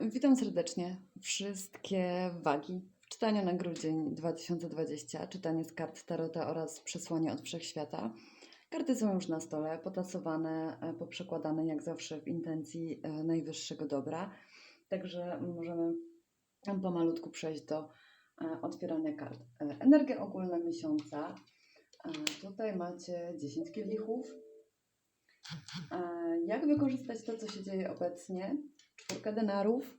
Witam serdecznie wszystkie wagi w czytaniu na grudzień 2020, czytanie z kart Tarota oraz przesłanie od Wszechświata. Karty są już na stole, potasowane, e, poprzekładane jak zawsze w intencji e, najwyższego dobra. Także możemy pomalutku przejść do e, otwierania kart. Energia ogólna miesiąca. Tutaj macie 10 kielichów. Jak wykorzystać to, co się dzieje obecnie? Czwórka denarów.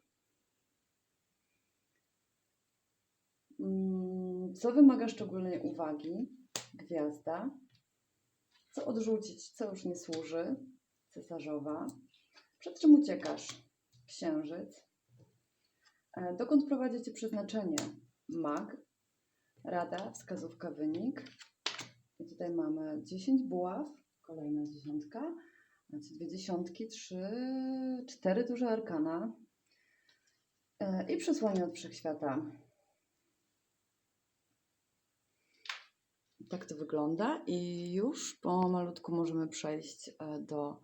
Mm, Co wymaga szczególnej uwagi? Gwiazda. Co odrzucić, co już nie służy? Cesarzowa. Przed czym uciekasz? Księżyc. E, Dokąd prowadzi Cię przeznaczenie? Mag. Rada, wskazówka, wynik. I tutaj mamy 10 buław, kolejna dziesiątka. Dwie dziesiątki, trzy, cztery duże arkana. E, I przesłanie od wszechświata. Tak to wygląda i już pomalutku możemy przejść e, do,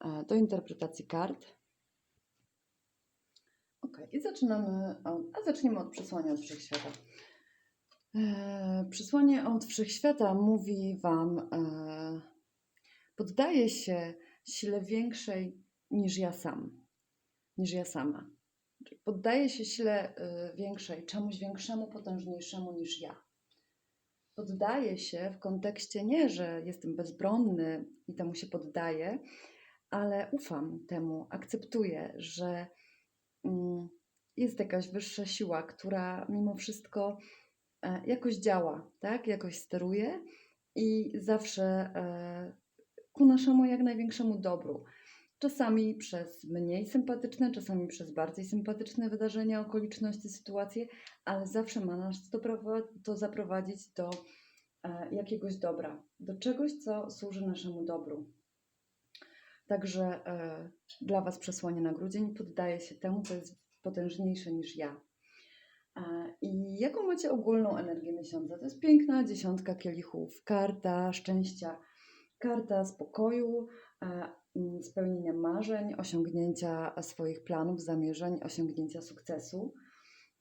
e, do interpretacji kart. Ok, i zaczynamy, a zaczniemy od przesłania od wszechświata. Przesłanie od wszechświata mówi Wam, e, poddaję się sile większej niż ja sam, niż ja sama. Poddaję się sile e, większej, czemuś większemu, potężniejszemu niż ja poddaję się w kontekście nie, że jestem bezbronny i temu się poddaję, ale ufam temu, akceptuję, że mm, jest jakaś wyższa siła, która mimo wszystko e, jakoś działa, tak? jakoś steruje i zawsze e, ku naszemu jak największemu dobru. Czasami przez mniej sympatyczne, czasami przez bardziej sympatyczne wydarzenia, okoliczności, sytuacje, ale zawsze ma nas to, to zaprowadzić do e, jakiegoś dobra, do czegoś, co służy naszemu dobru. Także e, dla Was przesłanie na grudzień poddaje się temu, co jest potężniejsze niż ja. E, I jaką macie ogólną energię miesiąca? To jest piękna dziesiątka kielichów, karta szczęścia, karta spokoju, e, mm, spełnienia marzeń, osiągnięcia swoich planów, zamierzeń, osiągnięcia sukcesu.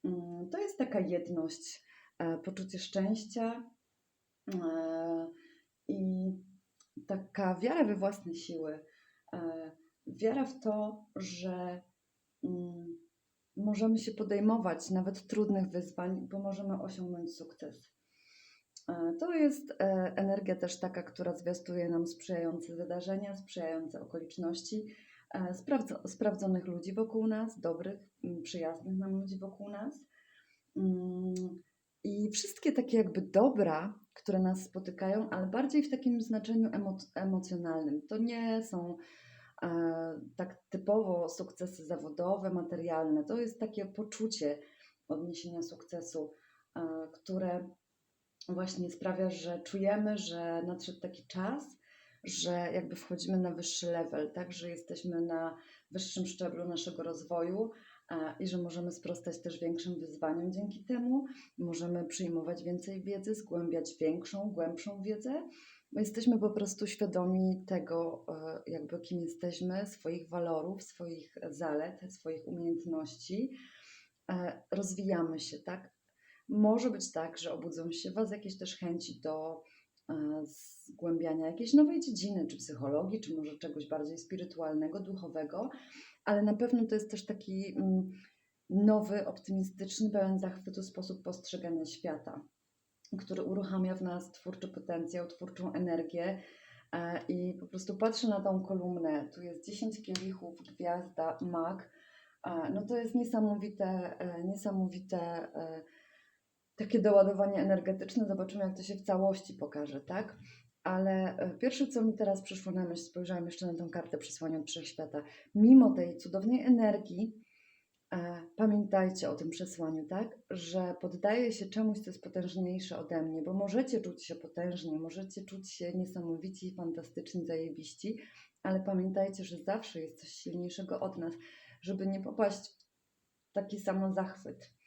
Mm, To jest taka jedność, e, poczucie szczęścia e, i taka wiara we własne siły. Wiara w to, że mm, możemy się podejmować nawet trudnych wyzwań, bo możemy osiągnąć sukces. E, To jest e, energia też taka, która zwiastuje nam sprzyjające wydarzenia, sprzyjające okoliczności, e, sprawdzo- sprawdzonych ludzi wokół nas, dobrych, przyjaznych nam ludzi wokół nas. Mm, I wszystkie takie jakby dobra, które nas spotykają, ale bardziej w takim znaczeniu emo- emocjonalnym. To nie są tak typowo sukcesy zawodowe, materialne. To jest takie poczucie odniesienia sukcesu, które właśnie sprawia, że czujemy, że nadszedł taki czas, że jakby wchodzimy na wyższy level, tak, że jesteśmy na wyższym szczeblu naszego rozwoju i że możemy sprostać też większym wyzwaniom dzięki temu, możemy przyjmować więcej wiedzy, zgłębiać większą, głębszą wiedzę, jesteśmy po prostu świadomi tego, e, jakby kim jesteśmy, swoich walorów, swoich zalet, swoich umiejętności. E, Rozwijamy się, tak? Może być tak, że obudzą się Was jakieś też chęci do e, zgłębiania jakiejś nowej dziedziny, czy psychologii, czy może czegoś bardziej spirytualnego, duchowego, ale na pewno to jest też taki mm, nowy, optymistyczny, pełen zachwytu sposób postrzegania świata, który uruchamia w nas twórczy potencjał, twórczą energię. e, I po prostu patrzę na tą kolumnę. Tu jest 10 kielichów, gwiazda, mag. E, No to jest niesamowite, niesamowite takie doładowanie energetyczne. Zobaczymy, jak to się w całości pokaże, tak? Ale e, pierwsze, co mi teraz przyszło na myśl, spojrzałam jeszcze na tą kartę przesłania Wszechświata. Mimo tej cudownej energii, e, pamiętajcie o tym przesłaniu, tak? Że poddaję się czemuś, co jest potężniejsze ode mnie, bo możecie czuć się potężnie, możecie czuć się niesamowici, fantastyczni, zajebiści, ale pamiętajcie, że zawsze jest coś silniejszego od nas, żeby nie popaść w taki samozachwyt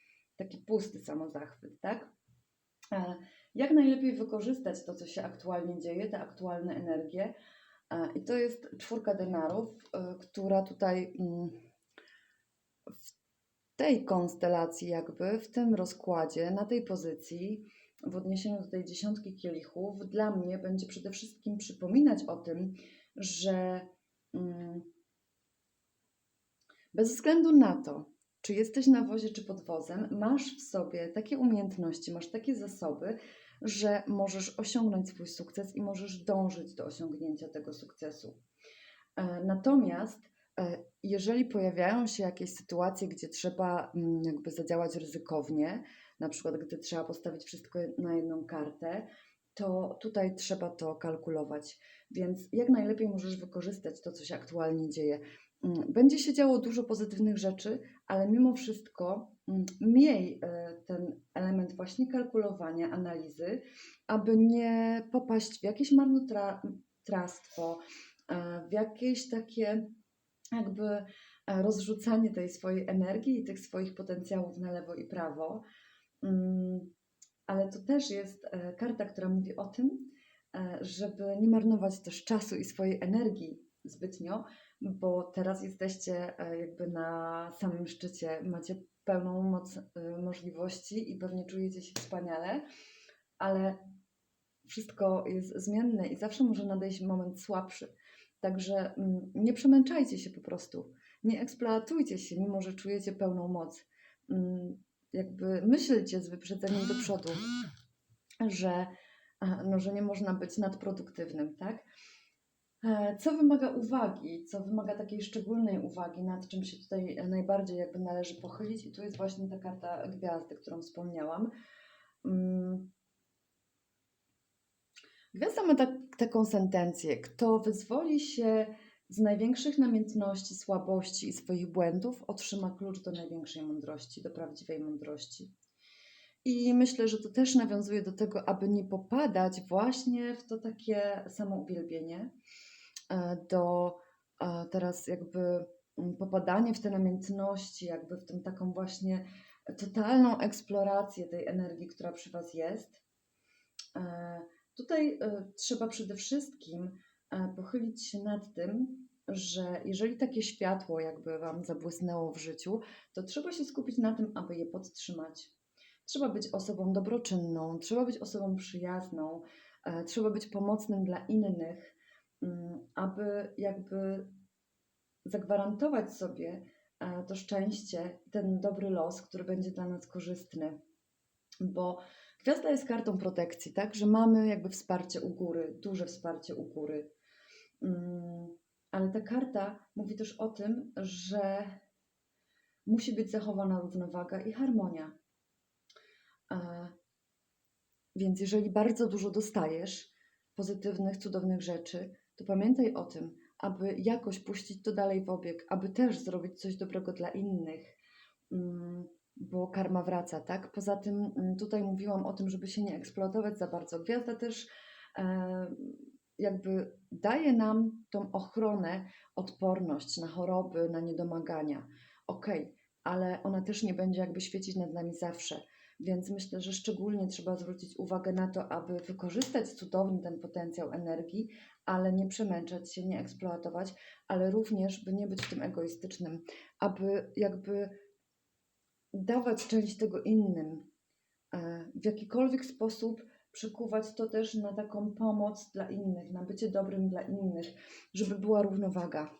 taki pusty samozachwyt, tak? E, Jak najlepiej wykorzystać to, co się aktualnie dzieje, te aktualne energie. E, I to jest czwórka denarów, e, która tutaj mm, w tej konstelacji, jakby w tym rozkładzie, na tej pozycji, w odniesieniu do tej dziesiątki kielichów, dla mnie będzie przede wszystkim przypominać o tym, że mm, bez względu na to, czy jesteś na wozie, czy pod wozem, masz w sobie takie umiejętności, masz takie zasoby, że możesz osiągnąć swój sukces i możesz dążyć do osiągnięcia tego sukcesu. E, Natomiast e, jeżeli pojawiają się jakieś sytuacje, gdzie trzeba mm, jakby zadziałać ryzykownie, na przykład gdy trzeba postawić wszystko na jedną kartę, to tutaj trzeba to kalkulować. Więc jak najlepiej możesz wykorzystać to, co się aktualnie dzieje. Mm, Będzie się działo dużo pozytywnych rzeczy, ale mimo wszystko mm, miej e, ten element właśnie kalkulowania, analizy, aby nie popaść w jakieś marnotrawstwo, e, w jakieś takie jakby e, rozrzucanie tej swojej energii i tych swoich potencjałów na lewo i prawo. Mm, Ale to też jest karta, która mówi o tym, żeby nie marnować też czasu i swojej energii zbytnio, bo teraz jesteście e, jakby na samym szczycie, macie pełną moc e, możliwości i pewnie czujecie się wspaniale, ale wszystko jest zmienne i zawsze może nadejść moment słabszy. Także mm, nie przemęczajcie się po prostu, nie eksploatujcie się, mimo że czujecie pełną moc. Mm, Jakby myślcie z wyprzedzeniem do przodu, że, no, że nie można być nadproduktywnym, tak? E, Co wymaga uwagi, co wymaga takiej szczególnej uwagi, nad czym się tutaj najbardziej jakby należy pochylić, i tu jest właśnie ta karta gwiazdy, którą wspomniałam. Mm. Gwiazda ma tak, taką sentencję: Kto wyzwoli się z największych namiętności, słabości i swoich błędów, otrzyma klucz do największej mądrości, do prawdziwej mądrości. I myślę, że to też nawiązuje do tego, aby nie popadać właśnie w to takie samouwielbienie, do e, teraz jakby popadanie w te namiętności, jakby w tą taką właśnie totalną eksplorację tej energii, która przy Was jest. E, Tutaj e, trzeba przede wszystkim e, pochylić się nad tym, że jeżeli takie światło jakby Wam zabłysnęło w życiu, to trzeba się skupić na tym, aby je podtrzymać. Trzeba być osobą dobroczynną, trzeba być osobą przyjazną, e, trzeba być pomocnym dla innych, aby jakby zagwarantować sobie e, to szczęście, ten dobry los, który będzie dla nas korzystny. Bo gwiazda jest kartą protekcji, tak? Że mamy jakby wsparcie u góry, duże wsparcie u góry. Mm, Ale ta karta mówi też o tym, że musi być zachowana równowaga i harmonia. E, Więc jeżeli bardzo dużo dostajesz pozytywnych, cudownych rzeczy, to pamiętaj o tym, aby jakoś puścić to dalej w obieg, aby też zrobić coś dobrego dla innych, Mm, bo karma wraca, tak? Poza tym mm, tutaj mówiłam o tym, żeby się nie eksploatować za bardzo. Gwiazda też e, jakby daje nam tą ochronę, odporność na choroby, na niedomagania. Okej, ale ona też nie będzie jakby świecić nad nami zawsze. Więc myślę, że szczególnie trzeba zwrócić uwagę na to, aby wykorzystać cudownie ten potencjał energii, ale nie przemęczać się, nie eksploatować, ale również, by nie być tym egoistycznym, aby jakby dawać część tego innym, e, w jakikolwiek sposób przekuwać to też na taką pomoc dla innych, na bycie dobrym dla innych, żeby była równowaga.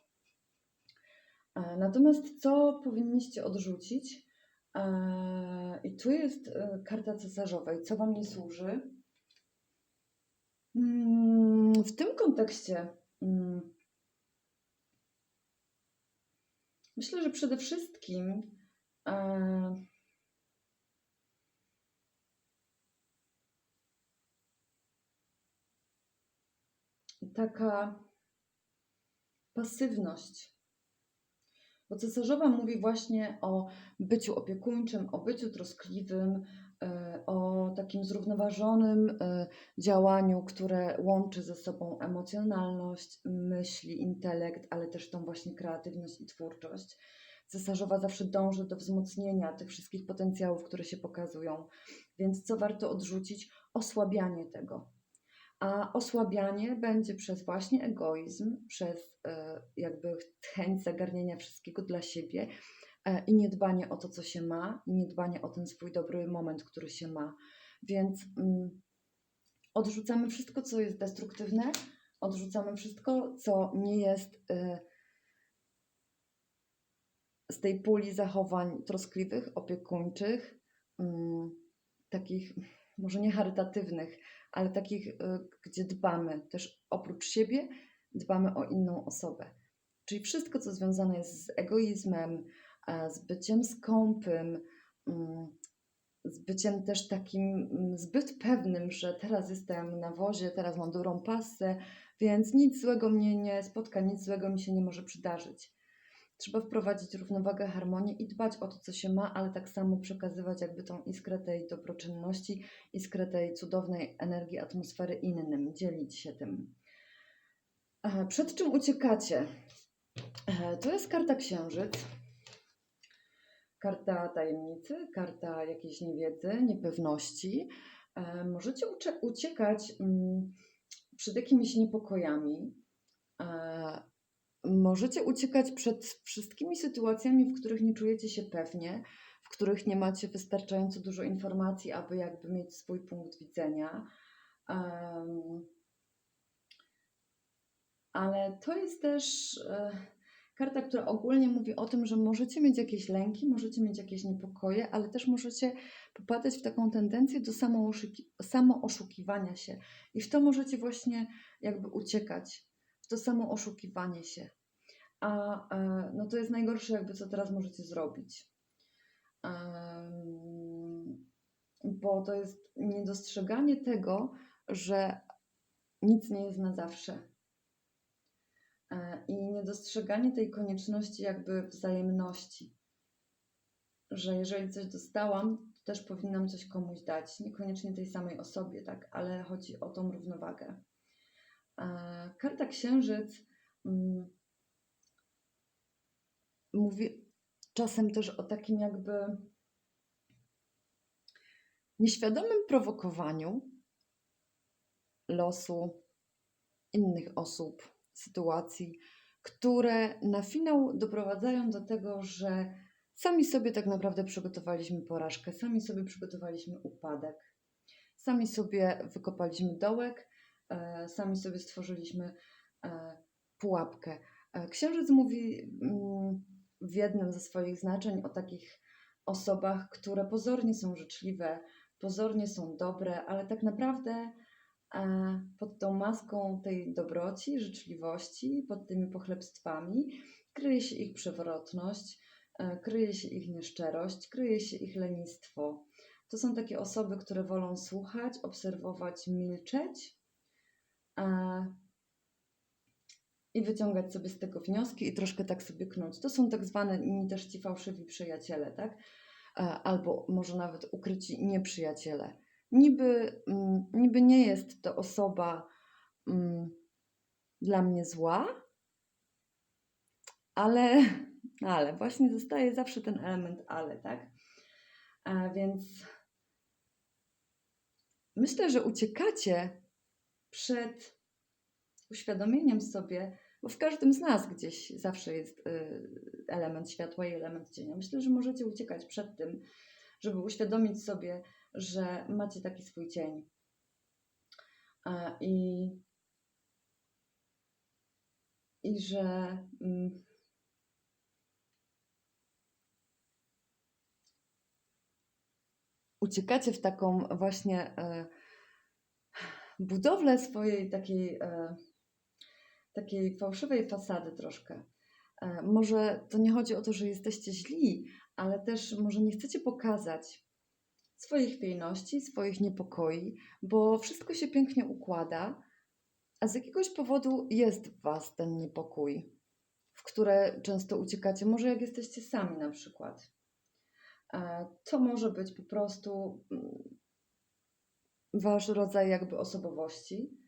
E, Natomiast co powinniście odrzucić? E, I tu jest karta cesarzowej. Co Wam nie służy? W tym kontekście mm, myślę, że przede wszystkim e, taka pasywność. Bo cesarzowa mówi właśnie o byciu opiekuńczym, o byciu troskliwym, o takim zrównoważonym e, działaniu, które łączy ze sobą emocjonalność, myśli, intelekt, ale też tą właśnie kreatywność i twórczość. Cesarzowa zawsze dąży do wzmocnienia tych wszystkich potencjałów, które się pokazują. Więc co warto odrzucić? Osłabianie tego. A osłabianie będzie przez właśnie egoizm, przez e, jakby chęć zagarnienia wszystkiego dla siebie, e, i niedbanie o to, co się ma, i niedbanie o ten swój dobry moment, który się ma. Więc mm, odrzucamy wszystko, co jest destruktywne, odrzucamy wszystko, co nie jest y, z tej puli zachowań troskliwych, opiekuńczych, mm, takich może nie charytatywnych, ale takich, y, gdzie dbamy też oprócz siebie, dbamy o inną osobę. Czyli wszystko, co związane jest z egoizmem, e, z byciem skąpym, mm, z byciem też takim mm, zbyt pewnym, że teraz jestem na wozie, teraz mam dobrą pasę, więc nic złego mnie nie spotka, nic złego mi się nie może przydarzyć. Trzeba wprowadzić równowagę, harmonię i dbać o to, co się ma, ale tak samo przekazywać jakby tą iskrę tej dobroczynności, iskrę tej cudownej energii atmosfery innym, dzielić się tym. E, Przed czym uciekacie? E, To jest karta księżyc. Karta tajemnicy, karta jakiejś niewiedzy, niepewności. E, Możecie ucie- uciekać mm, przed jakimiś niepokojami. E, Możecie uciekać przed wszystkimi sytuacjami, w których nie czujecie się pewnie, w których nie macie wystarczająco dużo informacji, aby jakby mieć swój punkt widzenia. Ale to jest też e, karta, która ogólnie mówi o tym, że możecie mieć jakieś lęki, możecie mieć jakieś niepokoje, ale też możecie popadać w taką tendencję do samooszuki- samooszukiwania się. I w to możecie właśnie jakby uciekać, w to samo oszukiwanie się. A e, no to jest najgorsze, jakby co teraz możecie zrobić. Bo to jest niedostrzeganie tego, że nic nie jest na zawsze. E, I niedostrzeganie tej konieczności, jakby wzajemności, że jeżeli coś dostałam, to też powinnam coś komuś dać. Niekoniecznie tej samej osobie, tak, ale chodzi o tą równowagę. E, Karta Księżyc mm, mówi czasem też o takim jakby nieświadomym prowokowaniu losu innych osób, sytuacji, które na finał doprowadzają do tego, że sami sobie tak naprawdę przygotowaliśmy porażkę, sami sobie przygotowaliśmy upadek, sami sobie wykopaliśmy dołek, e, sami sobie stworzyliśmy e, pułapkę. E, Księżyc mówi mm, w jednym ze swoich znaczeń o takich osobach, które pozornie są życzliwe, pozornie są dobre, ale tak naprawdę pod tą maską tej dobroci, życzliwości, pod tymi pochlebstwami kryje się ich przewrotność, e, kryje się ich nieszczerość, kryje się ich lenistwo. To są takie osoby, które wolą słuchać, obserwować, milczeć i wyciągać sobie z tego wnioski i troszkę tak sobie knuć. To są tak zwane inni też ci fałszywi przyjaciele, tak? E, Albo może nawet ukryci nieprzyjaciele. Niby, mm, niby nie jest to osoba mm, dla mnie zła, ale, ale właśnie zostaje zawsze ten element ale, tak? A więc myślę, że uciekacie przed uświadomieniem sobie, bo w każdym z nas gdzieś zawsze jest y, element światła i element cienia. Myślę, że możecie uciekać przed tym, żeby uświadomić sobie, że macie taki swój cień. A, I, i że mm, uciekacie w taką właśnie e, budowlę swojej takiej, e, takiej fałszywej fasady troszkę. E, może to nie chodzi o to, że jesteście źli, ale też może nie chcecie pokazać swoich chwiejności, swoich niepokoi, bo wszystko się pięknie układa, a z jakiegoś powodu jest w Was ten niepokój, w które często uciekacie. Może jak jesteście sami na przykład. E, To może być po prostu mm, Wasz rodzaj jakby osobowości,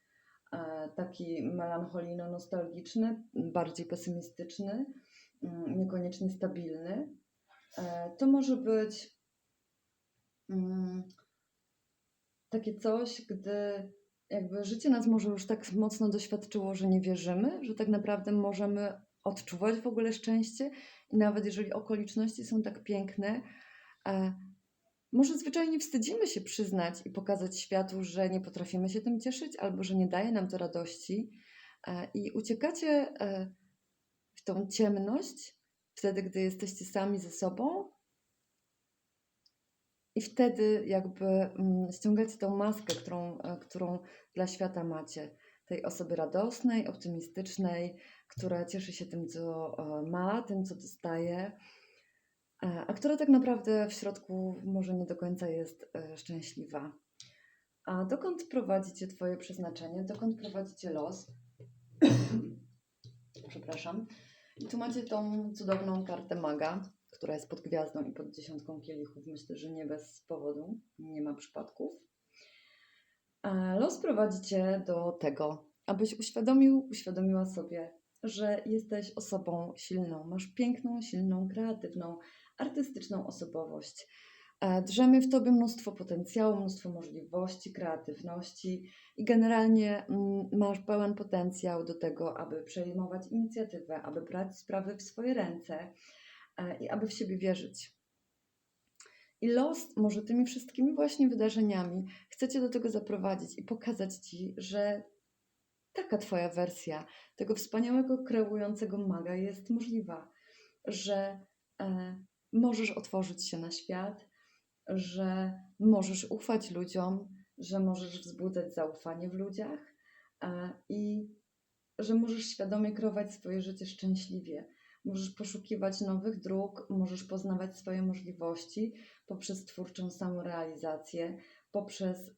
e, taki melancholijno-nostalgiczny, bardziej pesymistyczny, mm, niekoniecznie stabilny. E, To może być takie coś, gdy jakby życie nas może już tak mocno doświadczyło, że nie wierzymy, że tak naprawdę możemy odczuwać w ogóle szczęście nawet jeżeli okoliczności są tak piękne, e, może zwyczajnie wstydzimy się przyznać i pokazać światu, że nie potrafimy się tym cieszyć albo że nie daje nam to radości e, i uciekacie e, w tą ciemność wtedy, gdy jesteście sami ze sobą i wtedy jakby mm, ściągacie tą maskę, którą, e, którą dla świata macie. Tej osoby radosnej, optymistycznej, która cieszy się tym, co e, ma, tym, co dostaje, e, a która tak naprawdę w środku może nie do końca jest szczęśliwa. A dokąd prowadzicie Twoje przeznaczenie? Dokąd prowadzicie los? Przepraszam. I tu macie tą cudowną kartę maga, która jest pod gwiazdą i pod dziesiątką kielichów. Myślę, że nie bez powodu, nie ma przypadków. Los prowadzi cię do tego, abyś uświadomił, uświadomiła sobie, że jesteś osobą silną, masz piękną, silną, kreatywną, artystyczną osobowość. E, Drzemie w tobie mnóstwo potencjału, mnóstwo możliwości, kreatywności i generalnie mm, masz pełen potencjał do tego, aby przejmować inicjatywę, aby brać sprawy w swoje ręce i aby w siebie wierzyć. I los może tymi wszystkimi właśnie wydarzeniami chcecie do tego zaprowadzić i pokazać ci, że taka twoja wersja tego wspaniałego, kreującego maga jest możliwa, że e, możesz otworzyć się na świat, że możesz ufać ludziom, że możesz wzbudzać zaufanie w ludziach e, i że możesz świadomie kreować swoje życie szczęśliwie. Możesz poszukiwać nowych dróg, możesz poznawać swoje możliwości poprzez twórczą samorealizację, poprzez y,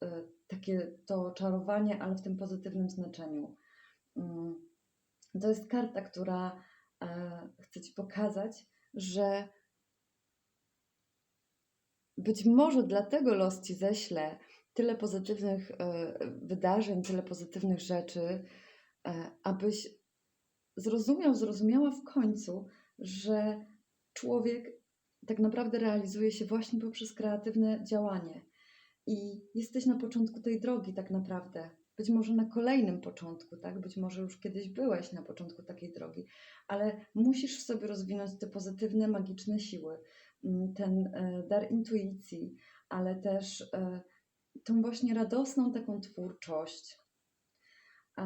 takie to czarowanie, ale w tym pozytywnym znaczeniu. Mm, To jest karta, która e, chce Ci pokazać, że być może dlatego los Ci ześle tyle pozytywnych e, wydarzeń, tyle pozytywnych rzeczy, e, abyś zrozumiał, zrozumiała w końcu, że człowiek tak naprawdę realizuje się właśnie poprzez kreatywne działanie. I jesteś na początku tej drogi, tak naprawdę. Być może na kolejnym początku, tak? Być może już kiedyś byłeś na początku takiej drogi, ale musisz w sobie rozwinąć te pozytywne, magiczne siły, mm, ten e, dar intuicji, ale też e, tą właśnie radosną taką twórczość e,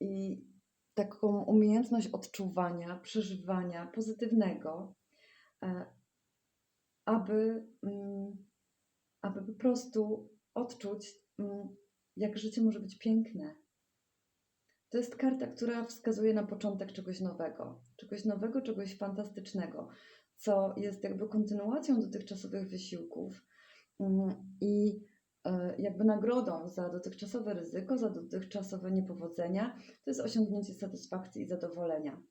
i taką umiejętność odczuwania, przeżywania pozytywnego, e, aby, mm, aby po prostu odczuć, mm, jak życie może być piękne. To jest karta, która wskazuje na początek czegoś nowego, czegoś nowego, czegoś fantastycznego, co jest jakby kontynuacją dotychczasowych wysiłków mm, i jakby nagrodą za dotychczasowe ryzyko, za dotychczasowe niepowodzenia, to jest osiągnięcie satysfakcji i zadowolenia,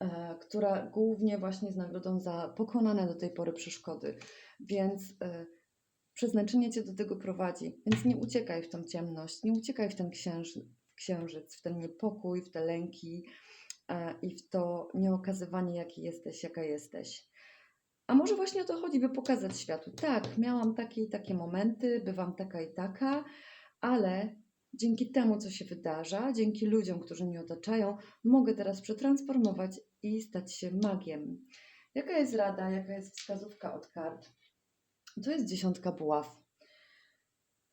e, która głównie właśnie jest nagrodą za pokonane do tej pory przeszkody. Więc e, przeznaczenie cię do tego prowadzi. Więc nie uciekaj w tą ciemność, nie uciekaj w ten księży, księżyc, w ten niepokój, w te lęki e, i w to nieokazywanie, jaki jesteś, jaka jesteś. A może właśnie o to chodzi, by pokazać światu. Tak, miałam takie i takie momenty, bywam taka i taka, ale dzięki temu, co się wydarza, dzięki ludziom, którzy mnie otaczają, mogę teraz przetransformować i stać się magiem. Jaka jest rada, jaka jest wskazówka od kart? To jest dziesiątka buław.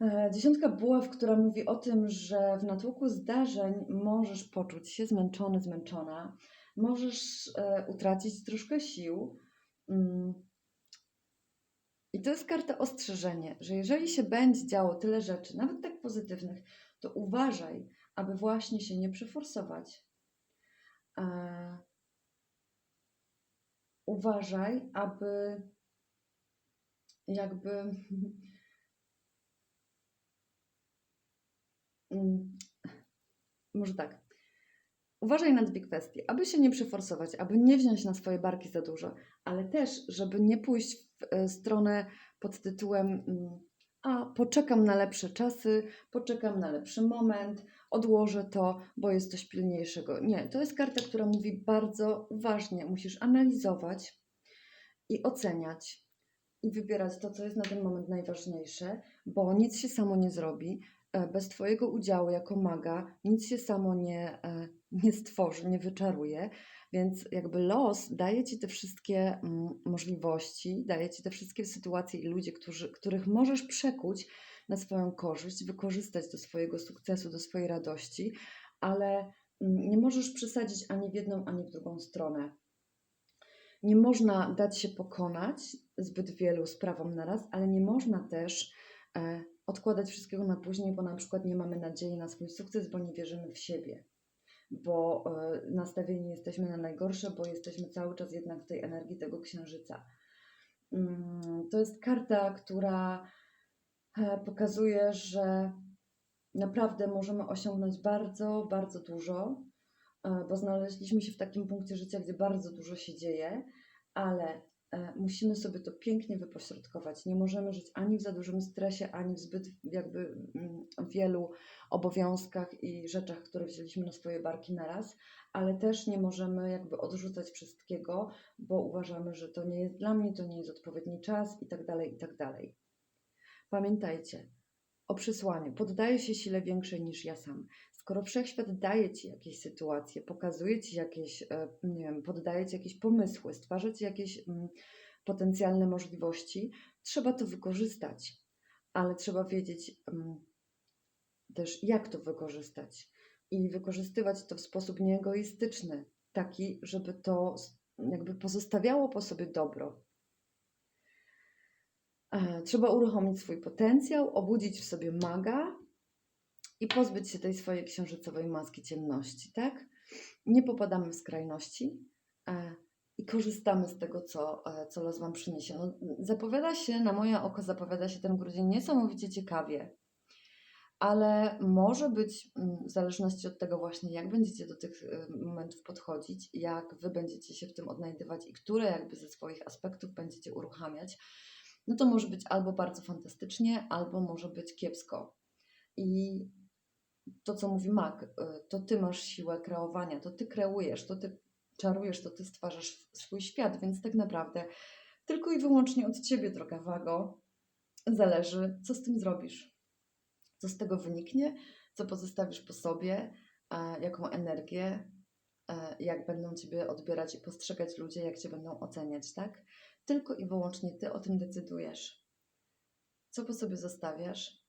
E, Dziesiątka buław, która mówi o tym, że w natłoku zdarzeń możesz poczuć się zmęczony, zmęczona, możesz e, utracić troszkę sił. Mm. I to jest karta ostrzeżenie, że jeżeli się będzie działo tyle rzeczy, nawet tak pozytywnych, to uważaj, aby właśnie się nie przeforsować. E, Uważaj, aby jakby Mm, może tak. Uważaj na dwie kwestie. Aby się nie przeforsować, aby nie wziąć na swoje barki za dużo, ale też, żeby nie pójść w e, stronę pod tytułem mm, a poczekam na lepsze czasy, poczekam na lepszy moment, odłożę to, bo jest coś pilniejszego. Nie, to jest karta, która mówi bardzo uważnie. Musisz analizować i oceniać i wybierać to, co jest na ten moment najważniejsze, bo nic się samo nie zrobi. E, Bez Twojego udziału jako maga nic się samo nie, e, nie stworzy, nie wyczaruje. Więc jakby los daje ci te wszystkie mm, możliwości, daje ci te wszystkie sytuacje i ludzie, którzy, których możesz przekuć na swoją korzyść, wykorzystać do swojego sukcesu, do swojej radości, ale mm, nie możesz przesadzić ani w jedną, ani w drugą stronę. Nie można dać się pokonać zbyt wielu sprawom naraz, ale nie można też e, odkładać wszystkiego na później, bo na przykład nie mamy nadziei na swój sukces, bo nie wierzymy w siebie, bo e, nastawieni jesteśmy na najgorsze, bo jesteśmy cały czas jednak w tej energii tego księżyca. Mm, To jest karta, która e, pokazuje, że naprawdę możemy osiągnąć bardzo, bardzo dużo, e, bo znaleźliśmy się w takim punkcie życia, gdzie bardzo dużo się dzieje, ale musimy sobie to pięknie wypośrodkować. Nie możemy żyć ani w za dużym stresie, ani w zbyt jakby mm, wielu obowiązkach i rzeczach, które wzięliśmy na swoje barki naraz, ale też nie możemy jakby odrzucać wszystkiego, bo uważamy, że to nie jest dla mnie, to nie jest odpowiedni czas i tak dalej, i tak dalej. Pamiętajcie o przesłaniu. Poddaję się sile większej niż ja sam. Skoro wszechświat daje ci jakieś sytuacje, pokazuje ci jakieś, e, nie wiem, poddaje ci jakieś pomysły, stwarza ci jakieś mm, potencjalne możliwości, trzeba to wykorzystać, ale trzeba wiedzieć mm, też, jak to wykorzystać i wykorzystywać to w sposób nieegoistyczny, taki, żeby to jakby pozostawiało po sobie dobro. E, Trzeba uruchomić swój potencjał, obudzić w sobie maga i pozbyć się tej swojej księżycowej maski ciemności, tak? Nie popadamy w skrajności e, i korzystamy z tego, co, e, co los Wam przyniesie. No, zapowiada się, na moje oko, zapowiada się ten grudzień niesamowicie ciekawie, ale może być, mm, w zależności od tego właśnie, jak będziecie do tych y, momentów podchodzić, jak Wy będziecie się w tym odnajdywać i które jakby ze swoich aspektów będziecie uruchamiać, no to może być albo bardzo fantastycznie, albo może być kiepsko. I to, co mówi Mag, y, to ty masz siłę kreowania, to ty kreujesz, to ty czarujesz, to ty stwarzasz swój świat, więc tak naprawdę tylko i wyłącznie od ciebie, droga Wago, zależy, co z tym zrobisz. Co z tego wyniknie, co pozostawisz po sobie, jaką energię, jak będą ciebie odbierać i postrzegać ludzie, jak cię będą oceniać, tak? Tylko i wyłącznie ty o tym decydujesz. Co po sobie zostawiasz,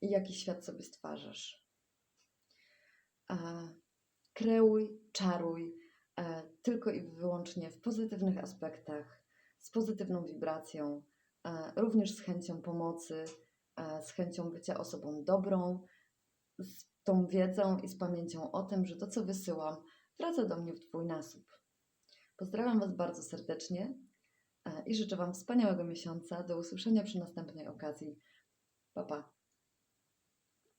i jaki świat sobie stwarzasz. Kreuj, czaruj e, tylko i wyłącznie w pozytywnych aspektach, z pozytywną wibracją, e, również z chęcią pomocy, e, z chęcią bycia osobą dobrą, z tą wiedzą i z pamięcią o tym, że to, co wysyłam, wraca do mnie w dwójnasób. Pozdrawiam Was bardzo serdecznie i życzę Wam wspaniałego miesiąca. Do usłyszenia przy następnej okazji. Pa, pa.